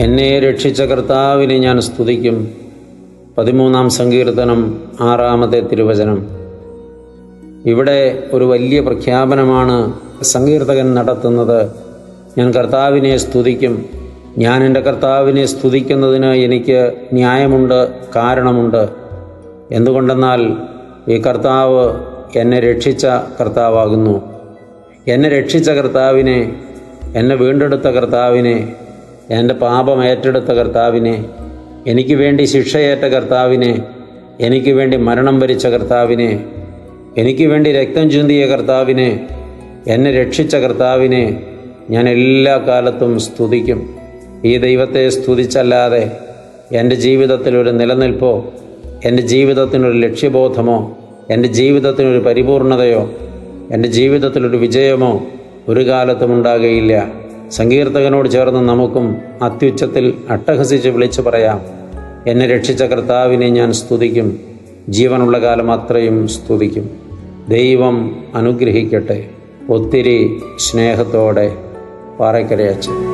എന്നെ രക്ഷിച്ച കർത്താവിനെ ഞാൻ സ്തുതിക്കും. പതിമൂന്നാം സങ്കീർത്തനം ആറാമത്തെ തിരുവചനം. ഇവിടെ ഒരു വലിയ പ്രഖ്യാപനമാണ് സങ്കീർത്തകൻ നടത്തുന്നത്. ഞാൻ കർത്താവിനെ സ്തുതിക്കും. ഞാൻ എന്റെ കർത്താവിനെ സ്തുതിക്കുന്നതിന് എനിക്ക് ന്യായമുണ്ട് കാരണമുണ്ട്. എന്തുകൊണ്ടെന്നാൽ ഈ കർത്താവ് എന്നെ രക്ഷിച്ച കർത്താവാകുന്നു. എന്നെ രക്ഷിച്ച കർത്താവിനെ എന്നെ വീണ്ടെടുത്ത കർത്താവിനെ എന്റെ പാപം ഏറ്റെടുത്ത കർത്താവിനെ എനിക്ക് വേണ്ടി ശിക്ഷയേറ്റ കർത്താവിനെ എനിക്ക് വേണ്ടി മരണം വരിച്ച കർത്താവിനെ എനിക്ക് വേണ്ടി രക്തം ചിന്തിയ കർത്താവിനെ എന്നെ രക്ഷിച്ച കർത്താവിനെ ഞാൻ എല്ലാ കാലത്തും സ്തുതിക്കും. ഈ ദൈവത്തെ സ്തുതിച്ചല്ലാതെ എന്റെ ജീവിതത്തിൽ ഒരു നിലനിൽപ്പോ എന്റെ ജീവിതത്തിനൊരു ലക്ഷ്യബോധമോ എന്റെ ജീവിതത്തിനൊരു പരിപൂർണതയോ എന്റെ ജീവിതത്തിലൊരു വിജയമോ ഒരു കാലത്തും ഉണ്ടാകുകയില്ല. സങ്കീർത്തകനോട് ചേർന്ന് നമുക്കും അത്യുച്ചത്തിൽ അട്ടഹസിച്ച് വിളിച്ചു പറയാം. എന്നെ രക്ഷിച്ച കർത്താവിനെ ഞാൻ സ്തുതിക്കും. ജീവനുള്ള കാലം അത്രയും സ്തുതിക്കും. ദൈവം അനുഗ്രഹിക്കട്ടെ. ഒത്തിരി സ്നേഹത്തോടെ പാറയ്ക്കരയച്ചൻ